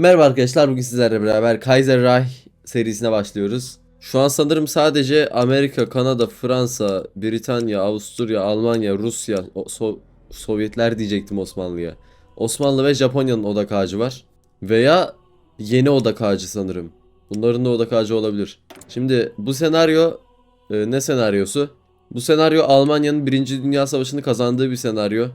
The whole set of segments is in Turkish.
Merhaba arkadaşlar bugün sizlerle beraber Kaiser Reich serisine başlıyoruz. Şu an sanırım sadece Amerika, Kanada, Fransa, Britanya, Avusturya, Almanya, Rusya, So- Sovyetler diyecektim Osmanlı'ya. Osmanlı ve Japonya'nın odak ağacı var. Veya yeni odak ağacı sanırım. Bunların da odak ağacı olabilir. Şimdi bu senaryo e, ne senaryosu? Bu senaryo Almanya'nın 1. Dünya Savaşı'nı kazandığı bir senaryo.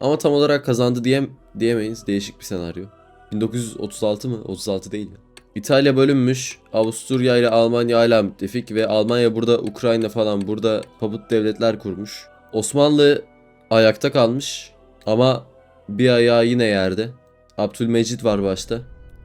Ama tam olarak kazandı diye diyemeyiz. Değişik bir senaryo. 1936 mı? 36 değil mi? İtalya bölünmüş. Avusturya ile Almanya hala müttefik ve Almanya burada Ukrayna falan burada paput devletler kurmuş. Osmanlı ayakta kalmış ama bir ayağı yine yerde. Abdülmecit var başta.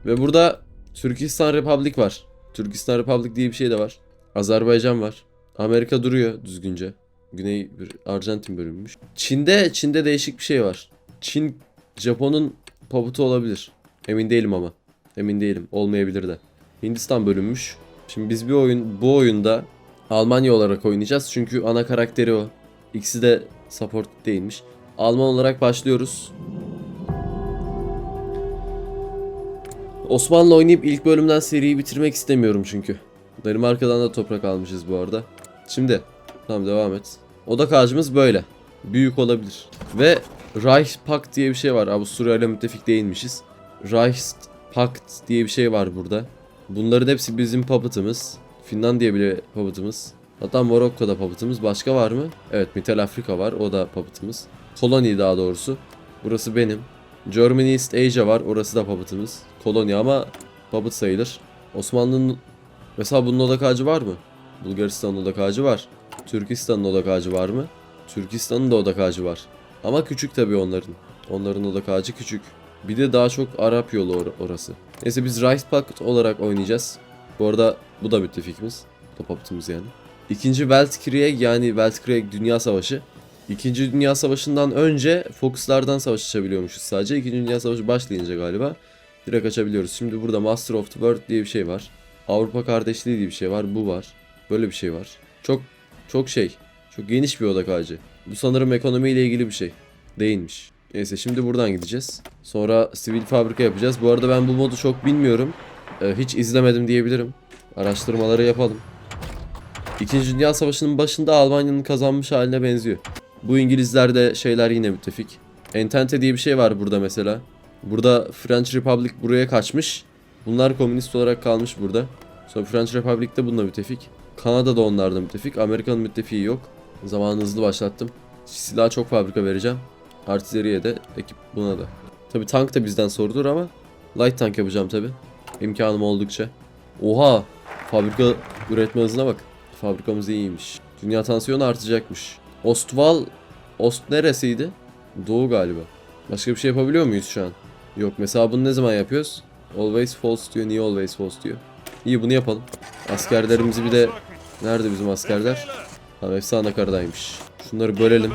Ve burada Türkistan Republik var. Türkistan Republik diye bir şey de var. Azerbaycan var. Amerika duruyor düzgünce. Güney bir Arjantin bölünmüş. Çin'de Çin'de değişik bir şey var. Çin Japon'un pabutu olabilir. Emin değilim ama. Emin değilim. Olmayabilir de. Hindistan bölünmüş. Şimdi biz bir oyun bu oyunda Almanya olarak oynayacağız. Çünkü ana karakteri o. İkisi de support değilmiş. Alman olarak başlıyoruz. Osmanlı oynayıp ilk bölümden seriyi bitirmek istemiyorum çünkü. Danimarka'dan da toprak almışız bu arada. Şimdi tamam devam et. Odak ağacımız böyle. Büyük olabilir. Ve Reichspakt diye bir şey var. Avusturya ile müttefik değilmişiz. Reichspakt diye bir şey var burada. Bunların hepsi bizim papıtımız. Finlandiya bile papıtımız. Hatta Morokko'da papıtımız. Başka var mı? Evet Mittel Afrika var. O da papıtımız. Koloni daha doğrusu. Burası benim. Germany East Asia var. Orası da papıtımız. Koloni ama papıt sayılır. Osmanlı'nın mesela bunun odak ağacı var mı? Bulgaristan'ın odak ağacı var. Türkistan'ın odak ağacı var mı? Türkistan'ın da odak ağacı var. Ama küçük tabii onların. Onların odak ağacı küçük. Bir de daha çok Arap yolu or- orası. Neyse biz Reichspakt olarak oynayacağız. Bu arada bu da müttefikimiz. Papaptımız yani. İkinci Weltkrieg yani Weltkrieg Dünya Savaşı. İkinci Dünya Savaşı'ndan önce Fox'lardan savaş açabiliyormuşuz sadece. İkinci Dünya Savaşı başlayınca galiba direkt açabiliyoruz. Şimdi burada Master of the World diye bir şey var. Avrupa Kardeşliği diye bir şey var. Bu var. Böyle bir şey var. Çok çok şey. Çok geniş bir odak ağacı. Bu sanırım ekonomiyle ilgili bir şey. Değilmiş. Neyse şimdi buradan gideceğiz. Sonra sivil fabrika yapacağız. Bu arada ben bu modu çok bilmiyorum. Ee, hiç izlemedim diyebilirim. Araştırmaları yapalım. İkinci Dünya Savaşı'nın başında Almanya'nın kazanmış haline benziyor. Bu İngilizlerde şeyler yine müttefik. Entente diye bir şey var burada mesela. Burada French Republic buraya kaçmış. Bunlar komünist olarak kalmış burada. Sonra French Republic de bununla müttefik. Kanada da onlarla müttefik. Amerika'nın müttefiği yok. Zamanı hızlı başlattım. Silah çok fabrika vereceğim. Artilleriye de ekip buna da. Tabi tank da bizden sorulur ama light tank yapacağım tabi. İmkanım oldukça. Oha! Fabrika üretme hızına bak. Fabrikamız iyiymiş. Dünya tansiyonu artacakmış. Ostval Ost neresiydi? Doğu galiba. Başka bir şey yapabiliyor muyuz şu an? Yok mesela bunu ne zaman yapıyoruz? Always false diyor. Niye always false diyor? İyi bunu yapalım. Askerlerimizi bir de... Nerede bizim askerler? Tamam hepsi anakaradaymış. Şunları bölelim.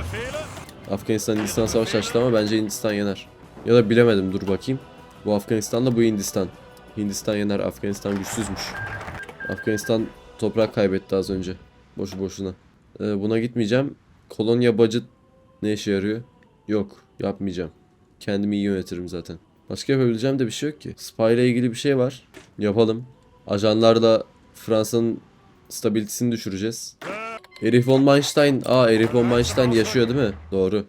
Afganistan Hindistan savaş açtı ama bence Hindistan yener. Ya da bilemedim dur bakayım. Bu Afganistan'la bu Hindistan. Hindistan yener Afganistan güçsüzmüş. Afganistan toprak kaybetti az önce. Boşu boşuna. Ee, buna gitmeyeceğim. Kolonya budget ne işe yarıyor? Yok yapmayacağım. Kendimi iyi yönetirim zaten. Başka yapabileceğim de bir şey yok ki. Spy ile ilgili bir şey var. Yapalım. Ajanlarla Fransa'nın stabilitesini düşüreceğiz. Erich von Manstein. Aa Erich von Manstein yaşıyor değil mi? Doğru.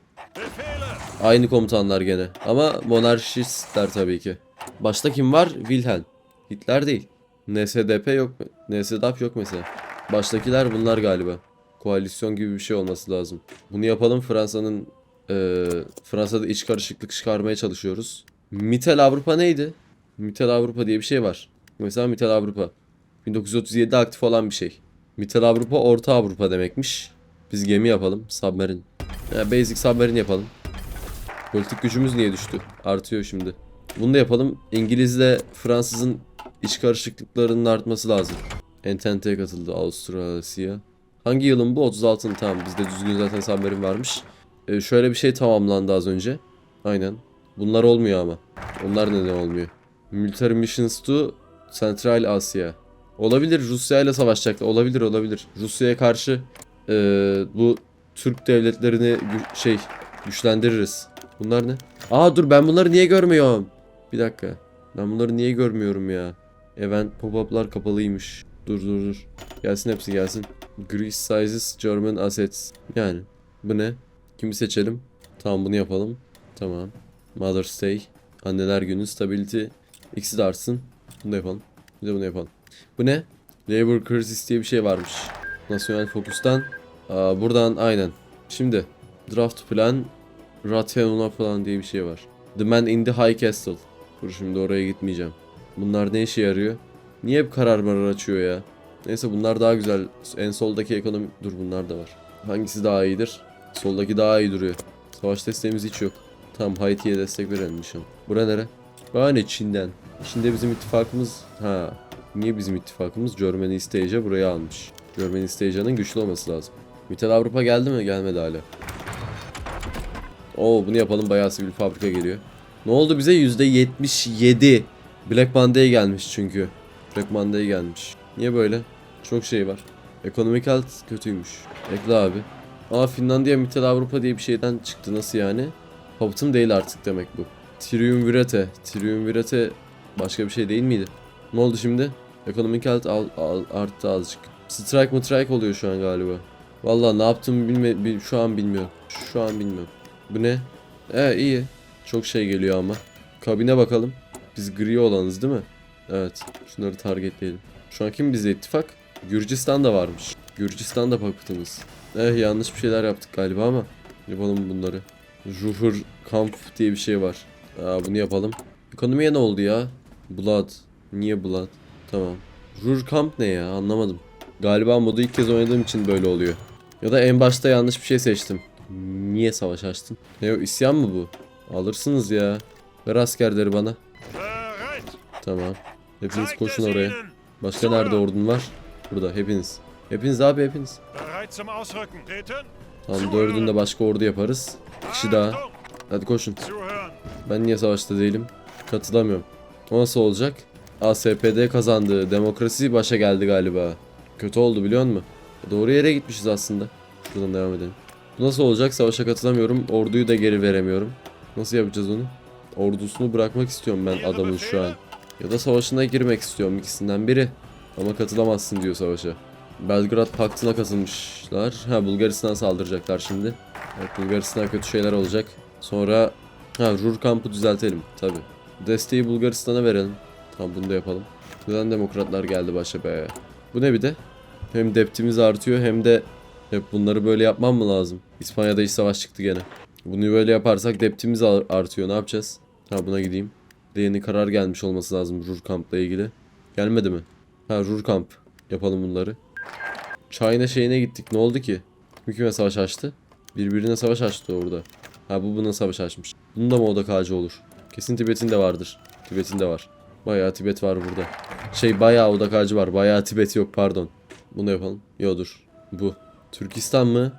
Aynı komutanlar gene. Ama monarşistler tabii ki. Başta kim var? Wilhelm. Hitler değil. NSDAP yok. NSDAP yok mesela. Baştakiler bunlar galiba. Koalisyon gibi bir şey olması lazım. Bunu yapalım Fransa'nın eee, Fransa'da iç karışıklık çıkarmaya çalışıyoruz. Mittel Avrupa neydi? Mittel Avrupa diye bir şey var. Mesela Mittel Avrupa. 1937'de aktif olan bir şey. Mittel Avrupa Orta Avrupa demekmiş. Biz gemi yapalım. Submarine. Ya basic submarine yapalım. Politik gücümüz niye düştü? Artıyor şimdi. Bunu da yapalım. İngilizle Fransızın iç karışıklıklarının artması lazım. Entente'ye katıldı Avustralya. Hangi yılın bu? 36'ın tamam. Bizde düzgün zaten submarine varmış. Ee, şöyle bir şey tamamlandı az önce. Aynen. Bunlar olmuyor ama. Onlar neden olmuyor? Military Missions to Central Asya. Olabilir Rusya ile savaşacaklar. Olabilir olabilir. Rusya'ya karşı eee, bu Türk devletlerini gü- şey güçlendiririz. Bunlar ne? Aa dur ben bunları niye görmüyorum? Bir dakika. Ben bunları niye görmüyorum ya? Event pop-up'lar kapalıymış. Dur dur dur. Gelsin hepsi gelsin. Greece sizes German assets. Yani bu ne? Kimi seçelim? Tamam bunu yapalım. Tamam. Mother's Day. Anneler günü stability. İkisi de artsın. Bunu da yapalım. Bir de bunu yapalım. Bu ne? Labor Crisis diye bir şey varmış. Nasyonel Fokus'tan. Aa, buradan aynen. Şimdi draft plan Ratenuna falan diye bir şey var. The Man in the High Castle. Dur şimdi oraya gitmeyeceğim. Bunlar ne işe yarıyor? Niye hep karar marar açıyor ya? Neyse bunlar daha güzel. En soldaki ekonomi... Dur bunlar da var. Hangisi daha iyidir? Soldaki daha iyi duruyor. Savaş desteğimiz hiç yok. Tamam Haiti'ye destek verelim nişan. Bura nere? Bana ne Çin'den? Çin'de bizim ittifakımız... Ha. Niye bizim ittifakımız? Germany Stage'a buraya almış. Germany Stage'a'nın güçlü olması lazım. Mittel Avrupa geldi mi? Gelmedi hala. Oo bunu yapalım bayağı sivil fabrika geliyor. Ne oldu bize? %77. Black Monday gelmiş çünkü. Black Monday gelmiş. Niye böyle? Çok şey var. Ekonomik health kötüymüş. Ekle abi. Aa Finlandiya Mittel Avrupa diye bir şeyden çıktı. Nasıl yani? Puppet'ım değil artık demek bu. Triumvirate. Triumvirate başka bir şey değil miydi? Ne oldu şimdi? Ekonomik health al, al- arttı azıcık. Strike mı strike oluyor şu an galiba. Vallahi ne yaptığımı bilme, bil- şu an bilmiyorum. Şu an bilmiyorum. Bu ne? Ee iyi. Çok şey geliyor ama. Kabine bakalım. Biz gri olanız değil mi? Evet. Şunları targetleyelim. Şu an kim bizde ittifak? Gürcistan da varmış. Gürcistan da puppet'ımız. Eh yanlış bir şeyler yaptık galiba ama. Yapalım bunları. Ruhur Kamp diye bir şey var. Aa, bunu yapalım. Ekonomiye ne oldu ya? Blood. Niye Blood? Tamam. Ruhr Kamp ne ya? Anlamadım. Galiba modu ilk kez oynadığım için böyle oluyor. Ya da en başta yanlış bir şey seçtim. Niye savaş açtın? Ne o isyan mı bu? Alırsınız ya. Ver askerleri bana. Tamam. Hepiniz koşun oraya. Başka nerede ordun var? Burada hepiniz. Hepiniz abi hepiniz. Tamam dördünde başka ordu yaparız. Bir kişi daha. Hadi koşun. Ben niye savaşta değilim? Katılamıyorum. O nasıl olacak? ASPD kazandı. Demokrasi başa geldi galiba. Kötü oldu biliyor musun? Doğru yere gitmişiz aslında. Şuradan devam edelim. Bu nasıl olacak? Savaşa katılamıyorum. Orduyu da geri veremiyorum. Nasıl yapacağız onu? Ordusunu bırakmak istiyorum ben adamın şu an. Ya da savaşına girmek istiyorum ikisinden biri. Ama katılamazsın diyor savaşa. Belgrad Paktı'na katılmışlar. Ha Bulgaristan saldıracaklar şimdi. Evet Bulgaristan kötü şeyler olacak. Sonra ha Ruhr kampı düzeltelim tabi. Desteği Bulgaristan'a verelim. Tamam bunu da yapalım. Neden demokratlar geldi başa be? Bu ne bir de? Hem deptimiz artıyor hem de hep bunları böyle yapmam mı lazım? İspanya'da iç savaş çıktı gene. Bunu böyle yaparsak deptimiz ar- artıyor. Ne yapacağız? Ha buna gideyim. De yeni karar gelmiş olması lazım Ruhr kampla ilgili. Gelmedi mi? Ha Ruhr kamp. Yapalım bunları. China şeyine gittik. Ne oldu ki? Kim savaş açtı? Birbirine savaş açtı orada. Ha bu buna savaş açmış. Bunun da mı odak ağacı olur? Kesin Tibet'in de vardır. Tibet'in de var. Bayağı Tibet var burada. Şey bayağı odak ağacı var. Bayağı Tibet yok pardon. Bunu yapalım. Yo dur. Bu. Türkistan mı?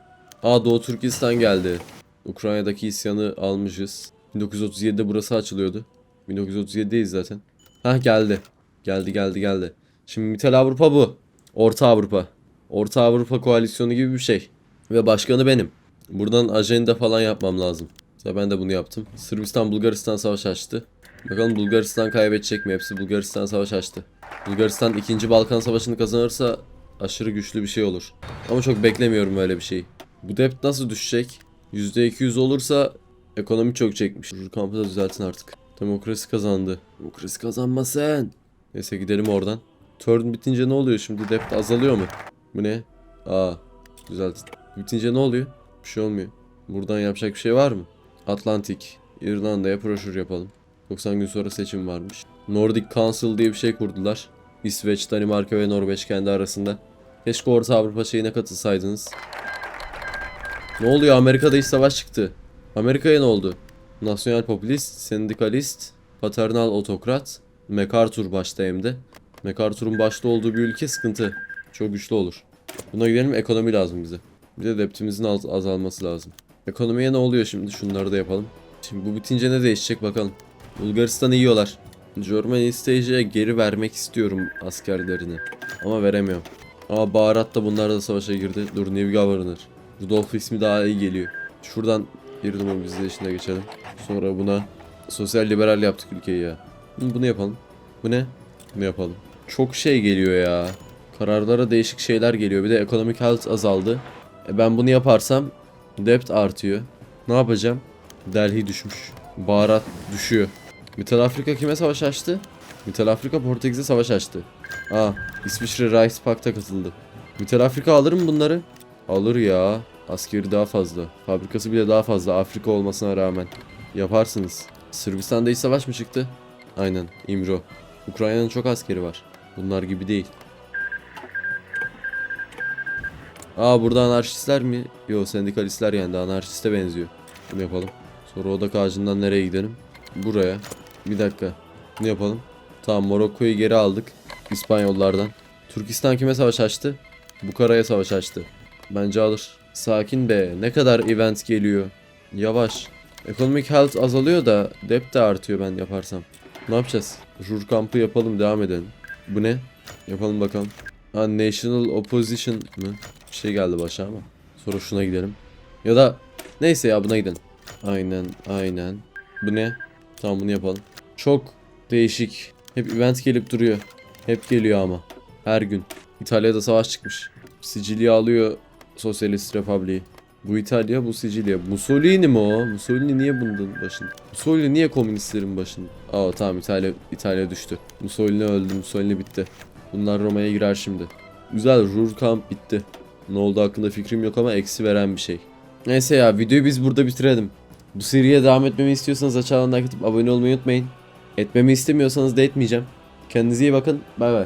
Aa Doğu Türkistan geldi. Ukrayna'daki isyanı almışız. 1937'de burası açılıyordu. 1937'deyiz zaten. Hah geldi. Geldi geldi geldi. Şimdi Mitel Avrupa bu. Orta Avrupa. Orta Avrupa koalisyonu gibi bir şey. Ve başkanı benim. Buradan ajenda falan yapmam lazım. Mesela ben de bunu yaptım. Sırbistan Bulgaristan savaş açtı. Bakalım Bulgaristan kaybedecek mi? Hepsi Bulgaristan savaş açtı. Bulgaristan 2. Balkan Savaşı'nı kazanırsa aşırı güçlü bir şey olur. Ama çok beklemiyorum öyle bir şey. Bu debt nasıl düşecek? %200 olursa ekonomi çok çekmiş. Ruhr kampı da düzeltin artık. Demokrasi kazandı. Demokrasi kazanmasın. Neyse gidelim oradan. Turn bitince ne oluyor şimdi? Debt azalıyor mu? Bu ne? Aa düzeltin. Bitince ne oluyor? Bir şey olmuyor. Buradan yapacak bir şey var mı? Atlantik. İrlanda'ya broşür yapalım. 90 gün sonra seçim varmış. Nordic Council diye bir şey kurdular. İsveç, Danimarka ve Norveç kendi arasında. Keşke Orta Avrupa şeyine katılsaydınız. Ne oluyor? Amerika'da iç savaş çıktı. Amerika'ya ne oldu? Nasyonel popülist, sendikalist, paternal otokrat, MacArthur başta hem de. MacArthur'un başta olduğu bir ülke sıkıntı. Çok güçlü olur. Buna gidelim ekonomi lazım bize. Bir de deptimizin az- azalması lazım. Ekonomiye ne oluyor şimdi? Şunları da yapalım. Şimdi bu bitince ne değişecek bakalım. Bulgaristan'ı yiyorlar. Germany Stage'e geri vermek istiyorum askerlerini. Ama veremiyorum. Ama baharat da bunlar da savaşa girdi. Dur New Governor. Rudolf ismi daha iyi geliyor. Şuradan bir numara bizde işine geçelim. Sonra buna sosyal liberal yaptık ülkeyi ya. Bunu yapalım. Bu ne? Bunu yapalım. Çok şey geliyor ya. Kararlara değişik şeyler geliyor. Bir de ekonomik health azaldı. E ben bunu yaparsam debt artıyor. Ne yapacağım? Delhi düşmüş. Baharat düşüyor. Mittal Afrika kime savaş açtı? Mittal Afrika Portekiz'e savaş açtı. Aa, İsviçre Rice Pakt'a katıldı. Mittal Afrika alır mı bunları? Alır ya. Askeri daha fazla. Fabrikası bile daha fazla Afrika olmasına rağmen. Yaparsınız. Sırbistan'da hiç savaş mı çıktı? Aynen. İmro. Ukrayna'nın çok askeri var. Bunlar gibi değil. Aa burada anarşistler mi? Yo sendikalistler yani anarşiste benziyor. Bunu yapalım. Sonra odak ağacından nereye gidelim? Buraya. Bir dakika. Ne yapalım? Tamam Morokko'yu geri aldık. İspanyollardan. Türkistan kime savaş açtı? Bukara'ya savaş açtı. Bence alır. Sakin be. Ne kadar event geliyor. Yavaş. Economic health azalıyor da debt de artıyor ben yaparsam. Ne yapacağız? Rur kampı yapalım devam edelim. Bu ne? Yapalım bakalım. Ha National Opposition mı? Bir şey geldi başa ama. Sonra şuna gidelim. Ya da neyse ya buna gidelim. Aynen aynen. Bu ne? Tamam bunu yapalım. Çok değişik. Hep event gelip duruyor. Hep geliyor ama. Her gün. İtalya'da savaş çıkmış. Sicilya alıyor Sosyalist Republiği. Bu İtalya, bu Sicilya. Mussolini mi o? Mussolini niye bunun başında? Mussolini niye komünistlerin başında? Aa tamam İtalya İtalya düştü. Mussolini öldü, Mussolini bitti. Bunlar Roma'ya girer şimdi. Güzel, Ruhr kamp bitti. Ne oldu hakkında fikrim yok ama eksi veren bir şey. Neyse ya videoyu biz burada bitirelim. Bu seriye devam etmemi istiyorsanız aşağıdan like atıp abone olmayı unutmayın. Etmemi istemiyorsanız da etmeyeceğim. Kendinize iyi bakın. Bay bay.